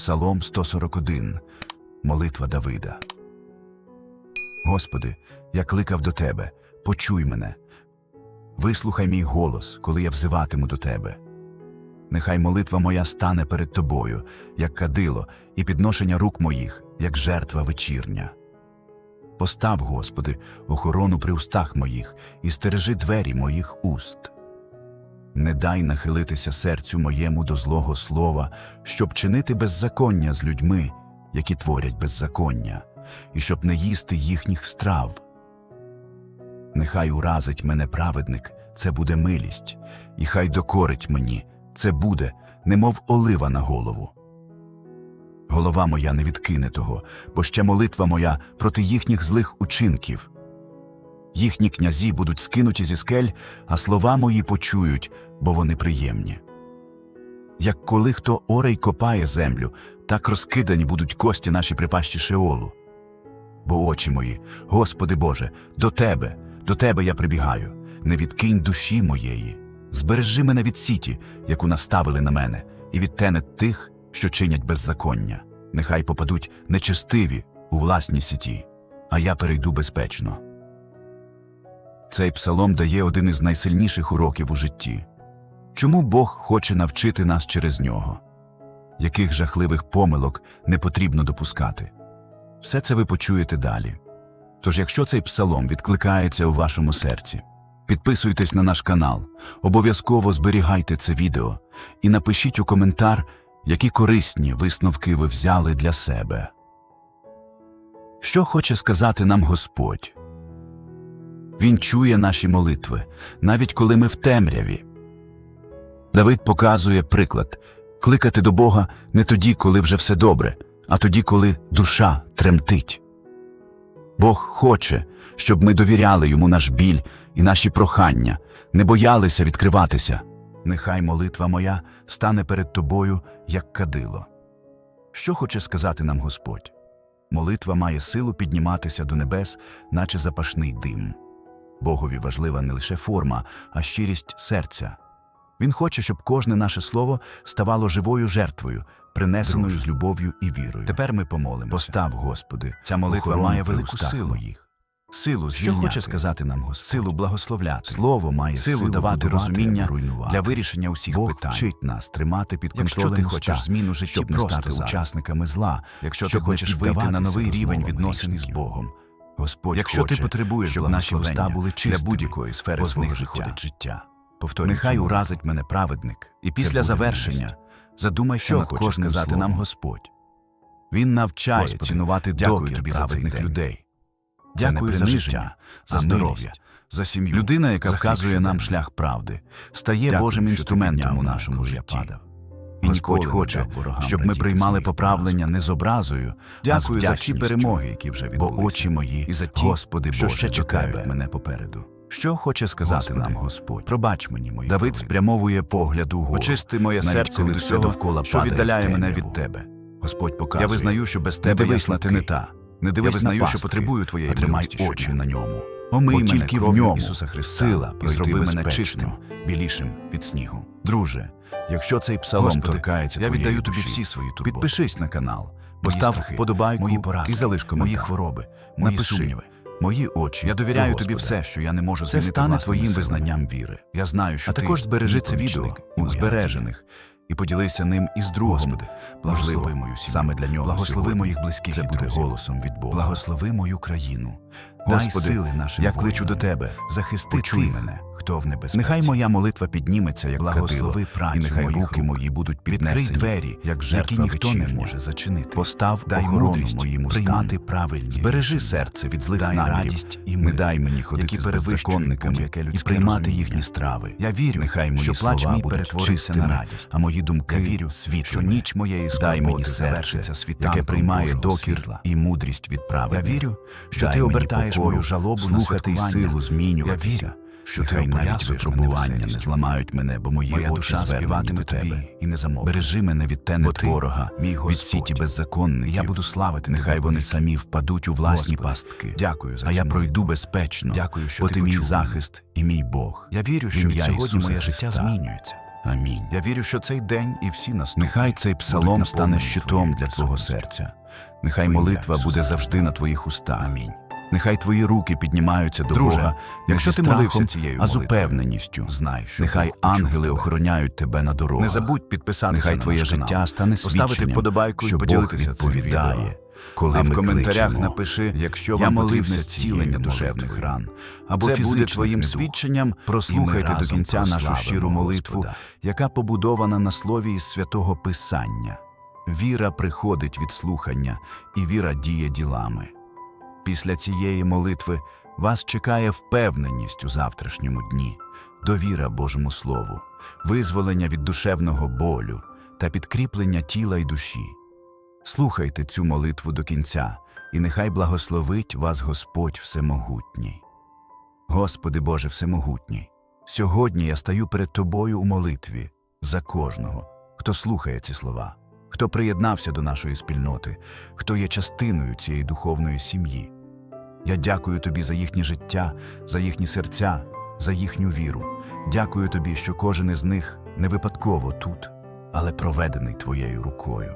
Псалом 141. Молитва Давида. Господи, я кликав до Тебе, почуй мене. Вислухай мій голос, коли я взиватиму до Тебе. Нехай молитва моя стане перед Тобою, як кадило, і підношення рук моїх, як жертва вечірня. Постав, Господи, охорону при устах моїх і стережи двері моїх уст. Не дай нахилитися серцю моєму до злого слова, щоб чинити беззаконня з людьми, які творять беззаконня, і щоб не їсти їхніх страв. Нехай уразить мене праведник, це буде милість, і хай докорить мені, це буде, немов олива на голову. Голова моя не відкине того, бо ще молитва моя проти їхніх злих учинків. Їхні князі будуть скинуті зі скель, а слова мої почують, бо вони приємні. Як коли хто оре й копає землю, так розкидані будуть кості наші припащі Шеолу. Бо очі мої, Господи Боже, до Тебе, до Тебе я прибігаю, не відкинь душі моєї. Збережи мене від сіті, яку наставили на мене, і від тенет тих, що чинять беззаконня. Нехай попадуть нечестиві у власні сіті, а я перейду безпечно. Цей псалом дає один із найсильніших уроків у житті. Чому Бог хоче навчити нас через нього? Яких жахливих помилок не потрібно допускати? Все це ви почуєте далі. Тож, якщо цей псалом відкликається у вашому серці, підписуйтесь на наш канал, обов'язково зберігайте це відео і напишіть у коментар, які корисні висновки ви взяли для себе. Що хоче сказати нам Господь? Він чує наші молитви, навіть коли ми в темряві. Давид показує приклад кликати до Бога не тоді, коли вже все добре, а тоді, коли душа тремтить. Бог хоче, щоб ми довіряли йому наш біль і наші прохання, не боялися відкриватися. Нехай молитва моя стане перед тобою, як кадило. Що хоче сказати нам Господь? Молитва має силу підніматися до небес, наче запашний дим. Богові важлива не лише форма, а щирість серця. Він хоче, щоб кожне наше слово ставало живою жертвою, принесеною з любов'ю і вірою. Тепер ми помолимося. Постав, Господи, ця молитва має велику силу. моїх. Силу Що хоче сказати нам Господь? Силу благословляти. Слово має Силу силу давати розуміння руйнувати. для вирішення усіх Бог питань. вчить нас тримати під Якщо ти хочеш уста, зміну житті щоб не стати зараз. учасниками зла, якщо Щоб ти хочеш вийти на новий рівень відносин з. Богом. Господь Якщо хоче, ти потребуєш щоб наші уста були для будь-якої сфери свого життя. життя. Повторюй Нехай цю уразить мене праведник, і після завершення милість. задумайся Що над хоче сказати словом. нам Господь. Він навчає Господи, цінувати дякую докір тобі за праведних день. людей. Не за життя, за здоров'я, за сім'ю. Людина, яка за вказує нам шлях правди, стає Дякую, Божим інструментом у нашому житті. І Господь хоче, щоб ми приймали поправлення не з образою, а з Дякую за всі перемоги, які вже відбулися. Бо очі мої І за ті, Господи що ще чекають мене попереду. Що хоче сказати Господи, нам Господь? Пробач мені мої Давид провини. спрямовує погляд угору. Очисти моє Навіть серце від всього, довкола що віддаляє мене від тебе. Господь показує. Я визнаю, що без тебе дивись я на ти не та. Не Я визнаю, на що потребую твоєї тримай очі на ньому. Омий мене тільки в ньому Ісуса Христа, сила і зроби мене чистим, білішим від снігу. Друже, якщо цей псалом Господи, торкається я твоєї віддаю тобі душі, всі свої турботи. Підпишись на канал, постав страхи, вподобайку мої поразки, і залиш коментар. мої хвороби, мої напиши. сумніви, мої очі. Я довіряю тобі все, що я не можу Це стане твоїм силами. визнанням віри. Я знаю, що А ти також збережи це відео у збережених і поділися ним із другом. Господи, благослови мою сім'ю. саме для нього Благослови сьогодні моїх близьких Це і буде голосом від Бога. Благослови мою країну. Дай сили нашим я кличу воїнам. до тебе. Захисти Почуй мене. Хто в небезпеці. Нехай моя молитва підніметься, як Благослови працю і нехай моїх руки мої будуть Відкрий двері, як жертва які ніхто не може зачинити. Постав Дай охорону моїм приймати правильні Збережи серце від злих Дай намірів. радість і не дай мені ходити які з будь-яке і приймати розуміння. їхні страви. Я вірю, нехай мої що плач мій будуть перетвориться на радість. а мої думки Я вірю, світлими. що ніч моєї дай мені серце, світанком яке приймає докір і мудрість від правди. Я вірю, що ти обертаєш мою жалобу слухати силу змінюватися. Що Нехай навіть випробування не зламають мене, бо мої Моя очі душа співатиме тебе тобі і не замовкне. Бережи мене від тенет ворога, мій від сіті беззаконників. Я буду славити Нехай вони самі впадуть у власні Господи, пастки. Дякую за а я пройду безпечно. Дякую, що бо ти мій захист і мій Бог. Я вірю, що від сьогодні моє життя змінюється. Амінь. Я вірю, що цей день і всі наступні Нехай цей псалом стане щитом для твого серця. Нехай молитва буде завжди на твоїх устах. Амінь. Нехай твої руки піднімаються до Друже, Бога, не якщо ти молився цією а з упевненістю. знай, що Нехай Бог ангели тебе. охороняють тебе на дорогах. Не забудь підписатися Нехай на твоє наш канал, життя стане поставити свідченням, вподобайку що і поділитися Бог цим відповідає. відео. Коли а в коментарях кличемо, напиши, якщо я вам молився зцілення душевних ран. Або Це буде твоїм свідченням. Прослухайте до кінця нашу щиру молитву, Господа. яка побудована на слові із святого Писання. Віра приходить від слухання, і віра діє ділами. Після цієї молитви вас чекає впевненість у завтрашньому дні, довіра Божому Слову, визволення від душевного болю та підкріплення тіла й душі. Слухайте цю молитву до кінця, і нехай благословить вас Господь Всемогутній. Господи Боже Всемогутній, сьогодні я стаю перед Тобою у молитві за кожного, хто слухає ці слова, хто приєднався до нашої спільноти, хто є частиною цієї духовної сім'ї. Я дякую Тобі за їхнє життя, за їхні серця, за їхню віру. Дякую Тобі, що кожен із них не випадково тут, але проведений Твоєю рукою.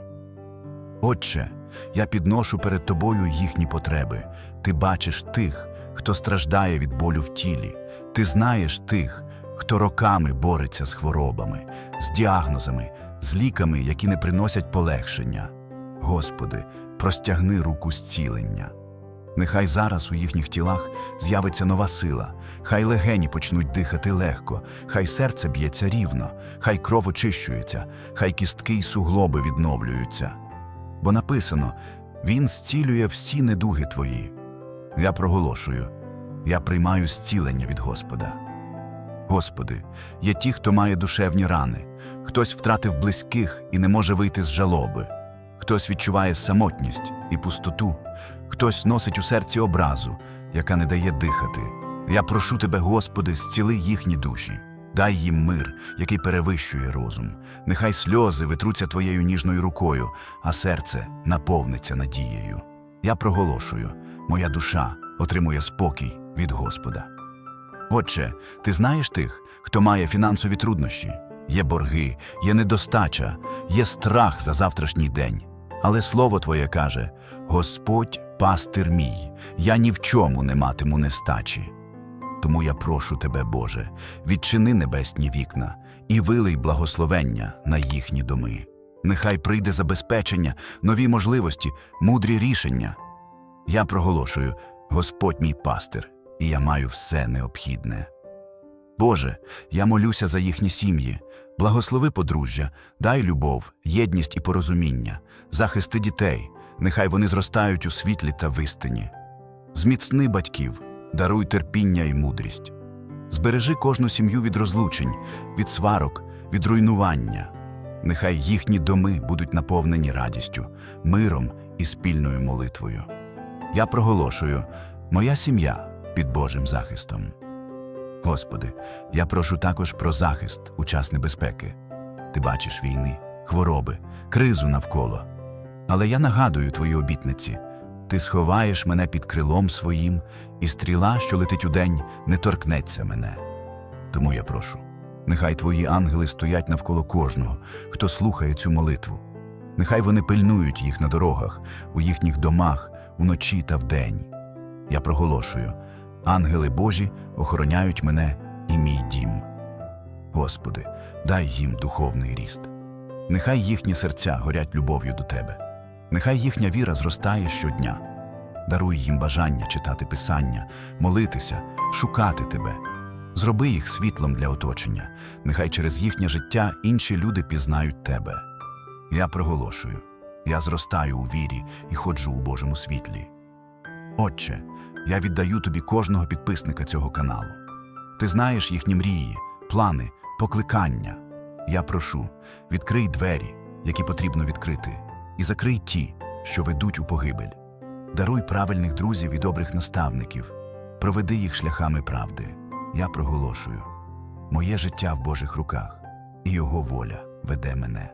Отче, я підношу перед Тобою їхні потреби. Ти бачиш тих, хто страждає від болю в тілі. Ти знаєш тих, хто роками бореться з хворобами, з діагнозами, з ліками, які не приносять полегшення. Господи, простягни руку зцілення. Нехай зараз у їхніх тілах з'явиться нова сила, хай легені почнуть дихати легко, хай серце б'ється рівно, хай кров очищується, хай кістки й суглоби відновлюються. Бо написано Він зцілює всі недуги твої. Я проголошую, я приймаю зцілення від Господа. Господи, є ті, хто має душевні рани, хтось втратив близьких і не може вийти з жалоби, хтось відчуває самотність і пустоту, хтось носить у серці образу, яка не дає дихати. Я прошу Тебе, Господи, зціли їхні душі, дай їм мир, який перевищує розум. Нехай сльози витруться Твоєю ніжною рукою, а серце наповниться надією. Я проголошую, моя душа отримує спокій від Господа. Отче, ти знаєш тих, хто має фінансові труднощі, є борги, є недостача, є страх за завтрашній день. Але слово Твоє каже: Господь пастир мій, я ні в чому не матиму нестачі. Тому я прошу тебе, Боже, відчини небесні вікна і вилий благословення на їхні доми. Нехай прийде забезпечення, нові можливості, мудрі рішення. Я проголошую, Господь мій пастир, і я маю все необхідне. Боже, я молюся за їхні сім'ї, благослови подружжя, дай любов, єдність і порозуміння, захисти дітей, нехай вони зростають у світлі та вистині. Зміцни батьків, даруй терпіння і мудрість. Збережи кожну сім'ю від розлучень, від сварок, від руйнування. Нехай їхні доми будуть наповнені радістю, миром і спільною молитвою. Я проголошую, моя сім'я під Божим захистом. Господи, я прошу також про захист у час небезпеки. Ти бачиш війни, хвороби, кризу навколо. Але я нагадую твої обітниці. Ти сховаєш мене під крилом своїм, і стріла, що летить удень, не торкнеться мене. Тому я прошу, нехай твої ангели стоять навколо кожного, хто слухає цю молитву. Нехай вони пильнують їх на дорогах, у їхніх домах, уночі та вдень. Я проголошую, ангели Божі охороняють мене і мій дім. Господи, дай їм духовний ріст. Нехай їхні серця горять любов'ю до Тебе. Нехай їхня віра зростає щодня. Даруй їм бажання читати Писання, молитися, шукати Тебе. Зроби їх світлом для оточення. Нехай через їхнє життя інші люди пізнають Тебе. Я проголошую, я зростаю у вірі і ходжу у Божому світлі. Отче, я віддаю тобі кожного підписника цього каналу. Ти знаєш їхні мрії, плани, покликання. Я прошу, відкрий двері, які потрібно відкрити, і закрий ті, що ведуть у погибель. Даруй правильних друзів і добрих наставників, проведи їх шляхами правди. Я проголошую моє життя в Божих руках, і Його воля веде мене.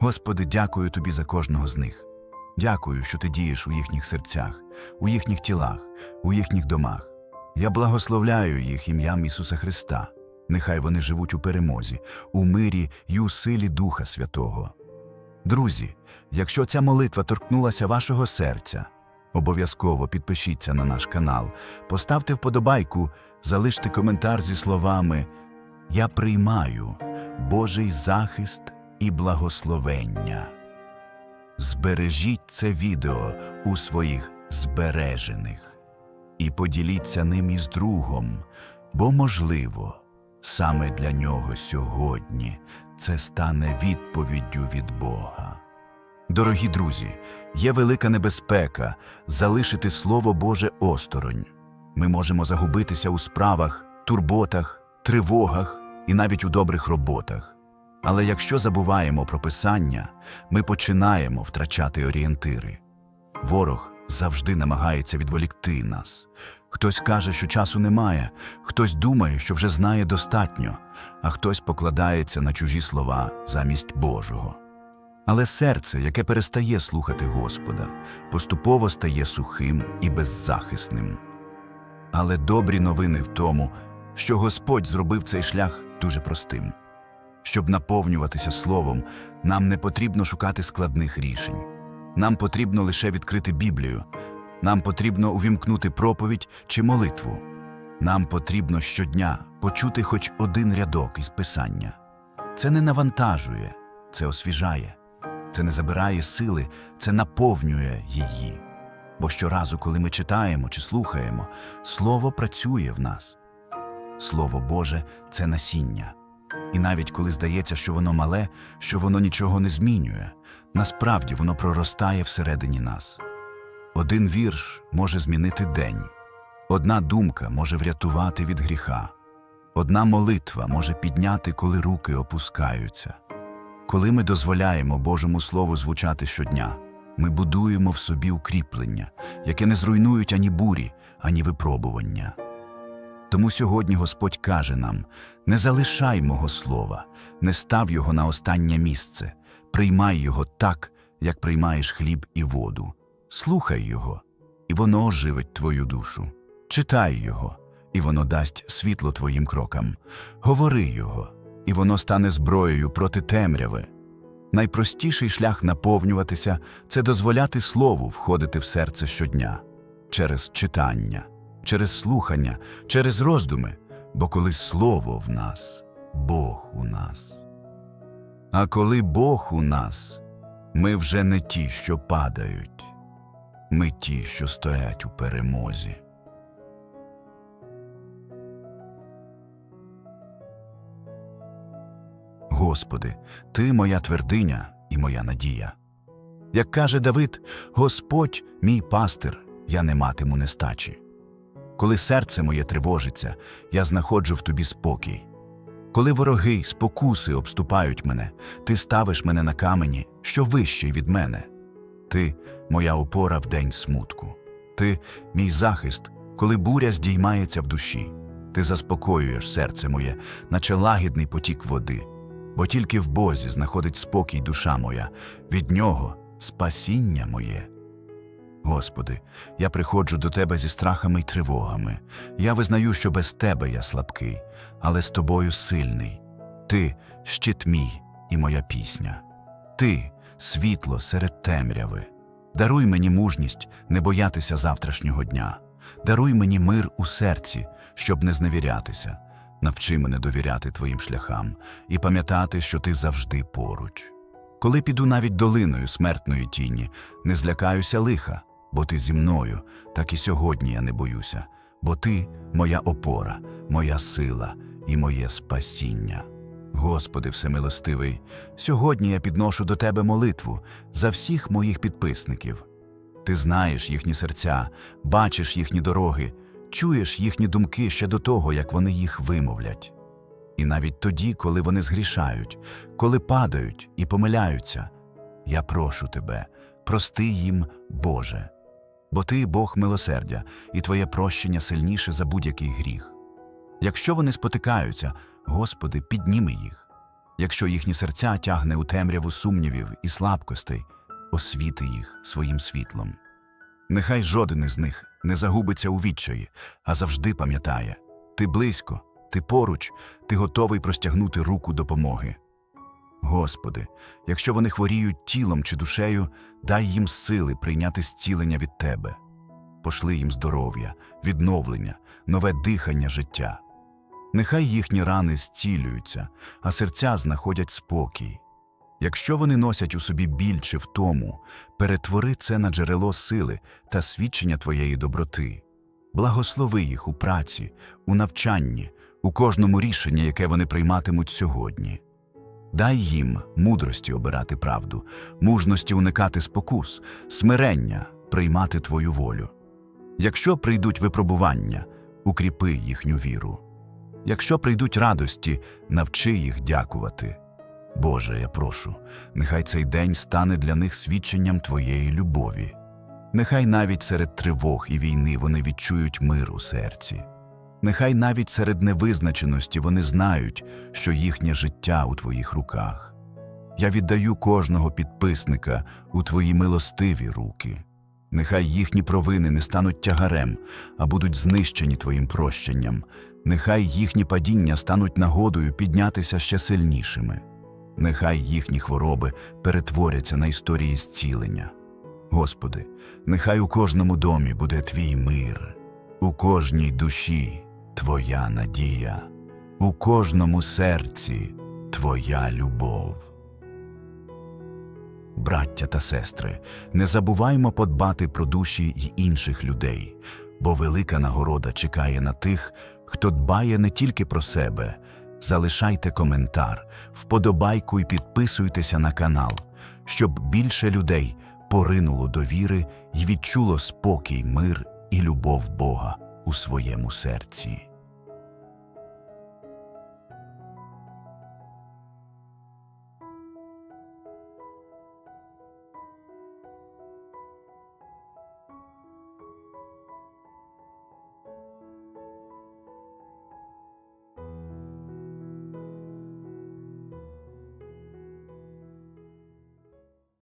Господи, дякую тобі за кожного з них. Дякую, що ти дієш у їхніх серцях, у їхніх тілах, у їхніх домах. Я благословляю їх ім'ям Ісуса Христа. Нехай вони живуть у перемозі, у мирі й у силі Духа Святого. Друзі, якщо ця молитва торкнулася вашого серця, обов'язково підпишіться на наш канал, поставте вподобайку, залиште коментар зі словами Я приймаю Божий захист і благословення. Збережіть це відео у своїх збережених і поділіться ним із другом, бо, можливо, саме для нього сьогодні це стане відповіддю від Бога. Дорогі друзі, є велика небезпека залишити Слово Боже осторонь. Ми можемо загубитися у справах, турботах, тривогах і навіть у добрих роботах. Але якщо забуваємо про Писання, ми починаємо втрачати орієнтири. Ворог завжди намагається відволікти нас. Хтось каже, що часу немає, хтось думає, що вже знає достатньо, а хтось покладається на чужі слова замість Божого. Але серце, яке перестає слухати Господа, поступово стає сухим і беззахисним. Але добрі новини в тому, що Господь зробив цей шлях дуже простим. Щоб наповнюватися словом, нам не потрібно шукати складних рішень. Нам потрібно лише відкрити Біблію, нам потрібно увімкнути проповідь чи молитву. Нам потрібно щодня почути хоч один рядок із Писання. Це не навантажує, це освіжає, це не забирає сили, це наповнює її. Бо щоразу, коли ми читаємо чи слухаємо, Слово працює в нас. Слово Боже це насіння. І навіть коли здається, що воно мале, що воно нічого не змінює, насправді воно проростає всередині нас. Один вірш може змінити день, одна думка може врятувати від гріха, одна молитва може підняти, коли руки опускаються. Коли ми дозволяємо Божому Слову звучати щодня, ми будуємо в собі укріплення, яке не зруйнують ані бурі, ані випробування. Тому сьогодні Господь каже нам: не залишай мого слова, не став його на останнє місце, приймай його так, як приймаєш хліб і воду. Слухай його, і воно оживить твою душу. Читай його, і воно дасть світло твоїм крокам. Говори його, і воно стане зброєю проти темряви. Найпростіший шлях наповнюватися це дозволяти слову входити в серце щодня через читання, через слухання, через роздуми, бо коли слово в нас, Бог у нас. А коли Бог у нас, ми вже не ті, що падають, ми ті, що стоять у перемозі. Господи, Ти моя твердиня і моя надія. Як каже Давид, Господь мій пастир, я не матиму нестачі. Коли серце моє тривожиться, я знаходжу в тобі спокій. Коли вороги спокуси обступають мене, ти ставиш мене на камені, що вищий від мене. Ти моя опора в день смутку. Ти мій захист, коли буря здіймається в душі. Ти заспокоюєш серце моє, наче лагідний потік води, бо тільки в Бозі знаходить спокій душа моя, від нього спасіння моє. Господи, я приходжу до Тебе зі страхами й тривогами. Я визнаю, що без Тебе я слабкий, але з Тобою сильний. Ти щит мій і моя пісня. Ти світло серед темряви. Даруй мені мужність не боятися завтрашнього дня. Даруй мені мир у серці, щоб не зневірятися. Навчи мене довіряти Твоїм шляхам і пам'ятати, що Ти завжди поруч. Коли піду навіть долиною смертної тіні, не злякаюся лиха, бо ти зі мною, так і сьогодні я не боюся, бо ти моя опора, моя сила і моє спасіння. Господи Всемилостивий, сьогодні я підношу до Тебе молитву за всіх моїх підписників. Ти знаєш їхні серця, бачиш їхні дороги, чуєш їхні думки ще до того, як вони їх вимовлять. І навіть тоді, коли вони згрішають, коли падають і помиляються, я прошу тебе, прости їм, Боже, бо ти Бог милосердя, і твоє прощення сильніше за будь-який гріх. Якщо вони спотикаються, Господи, підніми їх. Якщо їхні серця тягне у темряву сумнівів і слабкостей, освіти їх своїм світлом. Нехай жоден із них не загубиться у відчаї, а завжди пам'ятає ти близько, ти поруч, ти готовий простягнути руку допомоги. Господи, якщо вони хворіють тілом чи душею, дай їм сили прийняти зцілення від Тебе. Пошли їм здоров'я, відновлення, нове дихання життя. Нехай їхні рани зцілюються, а серця знаходять спокій. Якщо вони носять у собі біль чи втому, перетвори це на джерело сили та свідчення Твоєї доброти. Благослови їх у праці, у навчанні, у кожному рішенні, яке вони прийматимуть сьогодні. Дай їм мудрості обирати правду, мужності уникати спокус, смирення приймати Твою волю. Якщо прийдуть випробування, укріпи їхню віру. Якщо прийдуть радості, навчи їх дякувати. Боже, я прошу, нехай цей день стане для них свідченням Твоєї любові. Нехай навіть серед тривог і війни вони відчують мир у серці. Нехай навіть серед невизначеності вони знають, що їхнє життя у Твоїх руках. Я віддаю кожного підписника у Твої милостиві руки. Нехай їхні провини не стануть тягарем, а будуть знищені Твоїм прощенням. Нехай їхні падіння стануть нагодою піднятися ще сильнішими. Нехай їхні хвороби перетворяться на історії зцілення. Господи, нехай у кожному домі буде Твій мир, у кожній душі Твоя надія, у кожному серці Твоя любов. Браття та сестри, не забуваймо подбати про душі й інших людей, бо велика нагорода чекає на тих, хто дбає не тільки про себе. Залишайте коментар, вподобайку і підписуйтеся на канал, щоб більше людей поринуло до віри і відчуло спокій, мир і любов Бога у своєму серці.